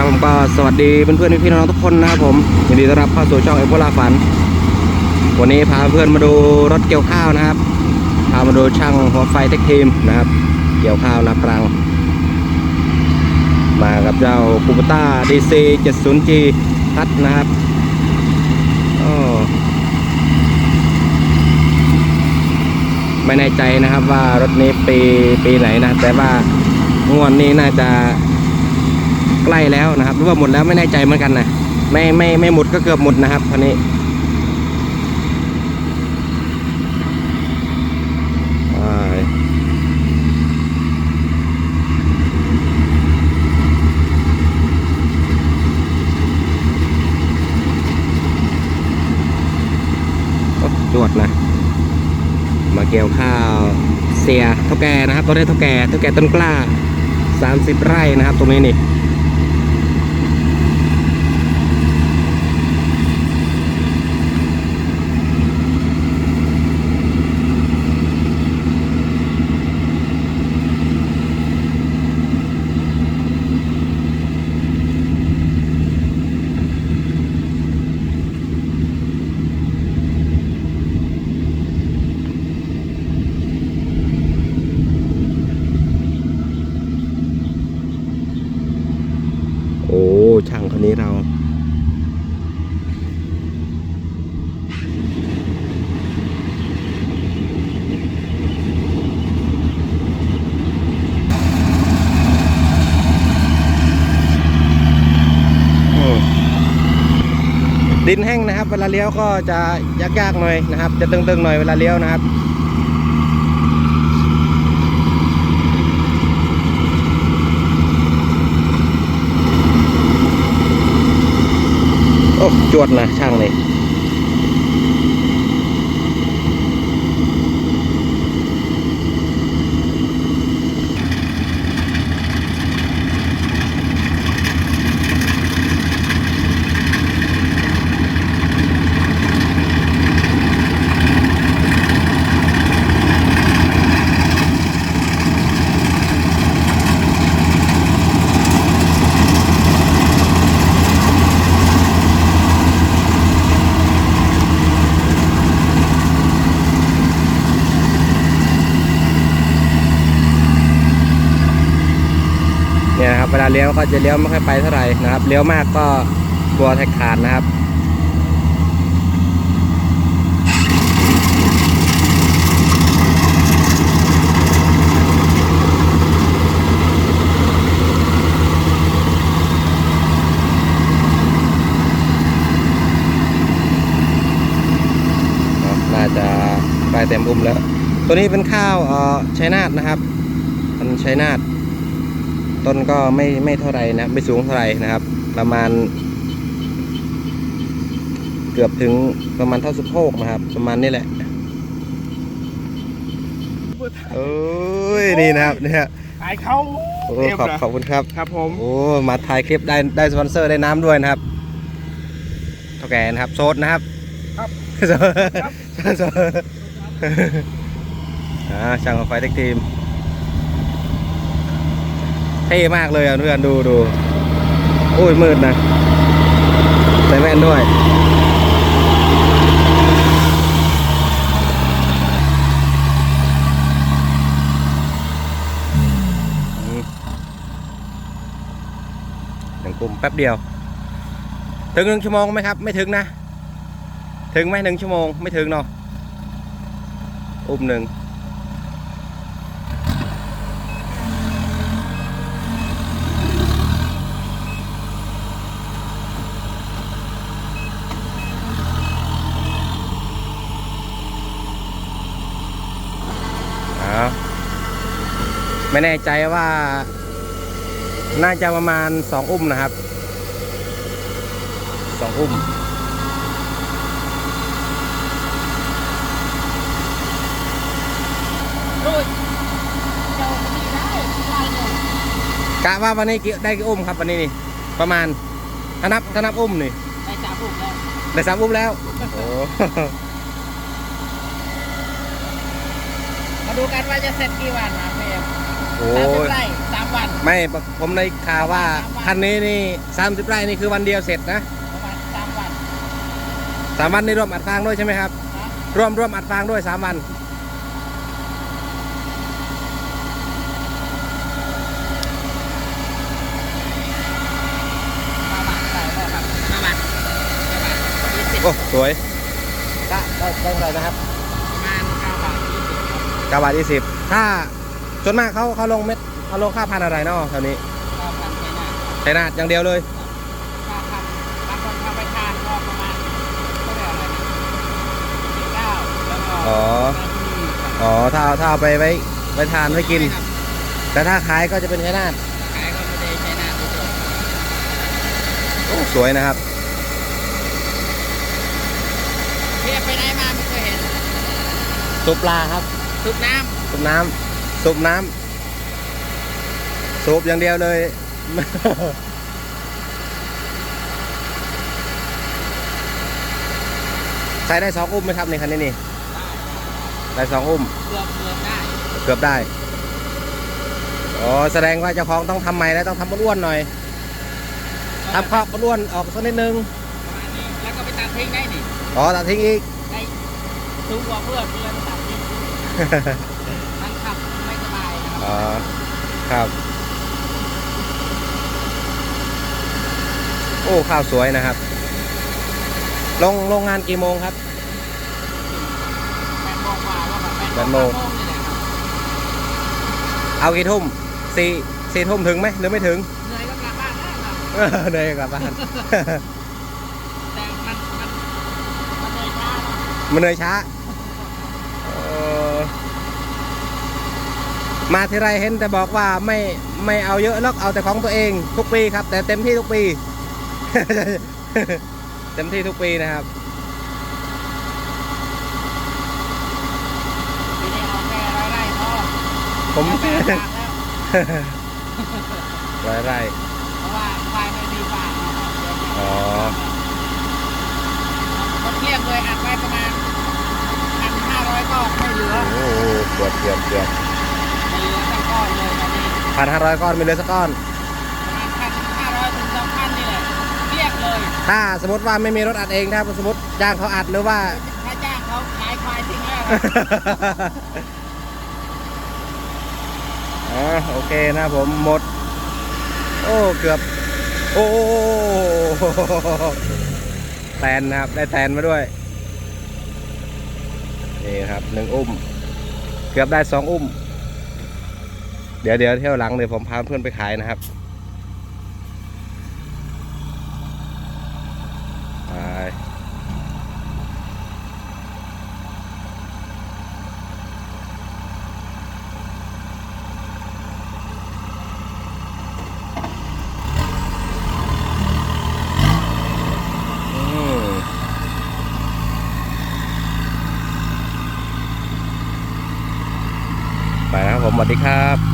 ครับผมก็สวัสดีเพื่อนๆพี่ๆน้องๆทุกคนนะครับผมยินดีต้อนรับเข้าสู่ช่องเอ o วลาฝัน วันนี้พาเพื่อนมาดูรถเกี่ยวข้าวนะครับ พามาดูช่างหัวไฟเทคทีมนะครับ เกี่ยวข้าวนาปรัง มากับเจ้าคูปต้า DC 70G พัดนะครับไม่แน่ใจนะครับว่ารถนี้ปีปีไหนนะ แต่ว่างวดนี้น่าจะ ใกล้แล้วนะครับ หรือว่าหมดแล้วไม่แน่ใจเหมือนกันนะไม่ไม่ไม่หมดก็เกือบหมดนะครับคันนี้โอ้จวดนะ มาเกี่ยวข้าวเสียเท่าแก่นะครับต้นนี้เท่าแก่เท่าแก่ต้นกล้า 30 ไร่นะครับ ตรงนี้นี่ โอ้ ช่างคนนี้เรา โอ้ ดินแห้งนะครับ เวลาเลี้ยวก็จะยากๆหน่อยนะครับ จะตึงๆหน่อยเวลาเลี้ยวนะครับโอ้จวดนะช่างเลย เวลาเลี้ยวก็จะเลี้ยวไม่ค่อยไปเท่าไหร่นะครับเลี้ยวมากก็กลัวแท็กขาดนะครับครับน่าจะใกล้เต็มอุ้มแล้ว ตัวนี้เป็นข้าวเอ่อชัยนาทนะครับ มันชัยนาท ต้นก็ไม่ไม่เท่าไหรนะ ไม่สูงเท่าไหรนะครับ ประมาณ เกือบถึงประมาณเท่าสะโพกนะครับ ประมาณนี้แหละเอ้ยนี่นะครับเนี่ยขายเขาโอ้ขอบขอบคุณครับ ครับผมโอ้มาถ่ายคลิปได้ได้สปอนเซอร์ได้น้ำด้วยนะครับเท่าแก่นะครับโซดนะครับครับโซดโซดอ่าช่างไฟเทคทีม เท่มากเลยอะเพื่อนดูดูโอ้ยมืดนะใส่แว่นด้วยอืมหนึ่งกลุ่มแป๊บเดียว ถึงหนึ่งชั่วโมงไหมครับ ไม่ถึงนะ ถึงไหมหนึ่งชั่วโมง ไม่ถึงเนาะอุ้มหนึ่ง ไม่แน่ใจว่า น่าจะประมาณสองอุ้มนะครับสองอุ้ม กะว่าวันนี้กี่ได้กี่อุ้มครับวันนี้นี่ประมาณถ้านับถ้านับอุ้มนี่ไปจับบุกแล้วได้สามอุ้มแล้วโอ้มาดูกันว่าจะเสร็จกี่วันนะเฟรม โหสามสิบไร่สามวันไม่ผมในข่าวว่าคันนี้นี่สามสิบไร่นี่คือวันเดียวเสร็จนะประมาณสามวันสามวันนี่รวมอัดฟางด้วยใช่ไหมครับนะรวมรวมอัดฟางด้วยสามวันประมาณเท่าไหร่ก็ครับประมาณประมาณยี่สิบโอ้สวยก็ได้ได้เท่าไหร่นะครับประมาณเก้าบาทยี่สิบครับเก้าบาทยี่สิบถ้า ส่วนมากเขาเขาลงเม็ดเขาลงค่าพันธุ์อะไรเนาะแถวนี้ก็พันไปหน้าใช้นาอย่างเดียวเลยค่าทำบางคนเข้าไปทานก็ประมาณเขาเรียกอะไรนะสิบเก้าแล้วก็อ๋ออ๋อถ้าถ้าเอาไปไว้ไว้ทานไว้กิน แต่ถ้าขายก็จะเป็นใช้นาขายก็ไม่ได้ใช้หน้าตัวตรงโอ้สวยนะครับเทียบไปไหนมาไม่เคยเห็นซุปลาครับ ทุกน้ซุปน้ำ ซุปน้ำซุปอย่างเดียวเลย ใช้ได้สองอุ้มไหมครับในคันนี้นี่ได้สองอุ้มำเกือบเกือบได้ เกือบได้อ๋อแสดงว่าเจ้าของต้องทำใหม่แล้วต้องทำอ้วนๆหน่อยทำคอกอ้วนๆออกสักนิดนึงประมาณนี้แล้วก็ไปตัดทิ้งได้นี่อ๋อตัดทิ้งอีกได้สูงกว่าเพื่อนเพื่อนตัดทิ้งมันขับไม่สบายนะค อ๋รัอบครับ โอ้ข้าวสวยนะครับ ลงโรงงานกี่โมงครับแปดโมงกว่าว่าแบบแปดโมงนี่แหละครับเอากี่ทุ่มสี่สี่ทุ่มถึงไหมหรือไม่ถึงเหนื่อยก็กลับบ้านแล้วครับเออเหนื่อยกลับบ้านแต่มันมันมันเหนื่อยช้าเนาะมันเหนื่อยช้าเออ มาทีไรเห็นแต่บอกว่าไม่ไม่เอาเยอะหรอกเอาแต่ของตัวเองทุกปีครับ แต่เต็มที่ทุกปี เต็มที่ทุกปีนะครับทีนี้เอาแค่ร้อยไร่พอผมเอาไปเอาฟางแล้ว ร้อยไร่ เพราะว่าควายไม่มีฟางเนาะเดี๋ยวจะอ๋อก็เทียบเลยอัดไว้ประมาณพันห้าร้อยก้อนไม่เหลือโอ้โหเกือบเกือบเกือบ พันห้าร้อยก้อนมีเหลือสักก้อนประมาณพันห้าร้อยถึงสองพันนี่แหละเรียบเลย ถ้าสมมติว่าไม่มีรถอัดเองถ้าสมมติจ้างเขาอัดหรือว่า ถ้าจ้างเขาขายควายทิ้งแล้วอ่าโอเคนะผมหมด โอ้เกือบ โอ้แตนนะครับ ได้แตนมาด้วยนี่ครับหนึ่งอุ้ม เกือบได้สองอุ้ม เดี๋ยวเดี๋ยวเที่ยวหลังเดี๋ยวผมพาเพื่อนไปขายนะครับไปไปนะครับผมสวัสดีครับ